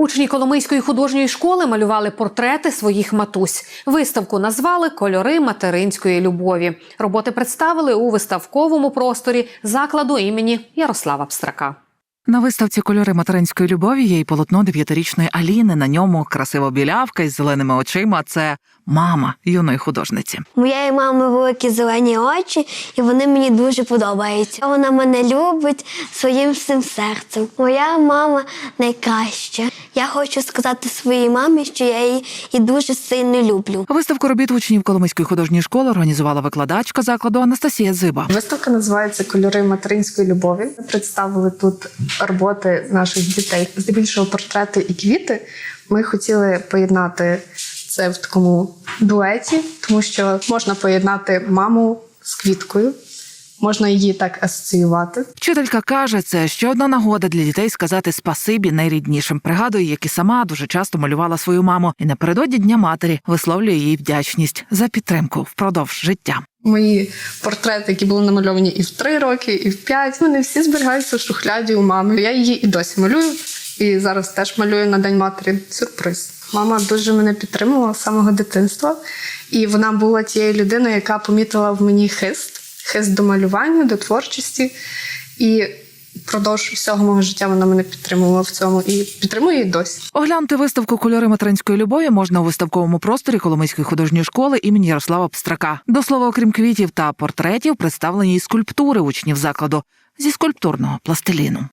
Учні Коломийської художньої школи малювали портрети своїх матусь. Виставку назвали Кольори материнської любові. Роботи представили у виставковому просторі закладу імені Ярослава Пстрака. На виставці кольори материнської любові є й полотно дев'ятирічної Аліни. На ньому красива білявка із зеленими очима. Це мама юної художниці. Моєї мами великі зелені очі, і вони мені дуже подобаються. Вона мене любить своїм всім серцем. Моя мама найкраща. Я хочу сказати своїй мамі, що я її і дуже сильно люблю. Виставку робіт учнів Коломийської художньої школи організувала викладачка закладу Анастасія Зиба. Виставка називається Кольори материнської любові. Ми представили тут роботи наших дітей, здебільшого портрети і квіти. Ми хотіли поєднати це в такому дуеті, тому що можна поєднати маму з квіткою, можна її так асоціювати. Вчителька каже, це ще одна нагода для дітей сказати спасибі найріднішим. Пригадує, як і сама дуже часто малювала свою маму, і напередодні дня матері висловлює їй вдячність за підтримку впродовж життя. Мої портрети, які були намальовані і в три роки, і в п'ять, вони всі зберігаються в шухляді у мами. Я її і досі малюю, і зараз теж малюю на День матері. Сюрприз. Мама дуже мене підтримувала з самого дитинства, і вона була тією людиною, яка помітила в мені хист, хист до малювання, до творчості. І впродовж всього мого життя вона мене підтримувала в цьому і підтримує і досі. Оглянути виставку кольори материнської любові можна у виставковому просторі Коломийської художньої школи імені Ярослава Пстрака. До слова, окрім квітів та портретів, представлені й скульптури учнів закладу зі скульптурного пластиліну.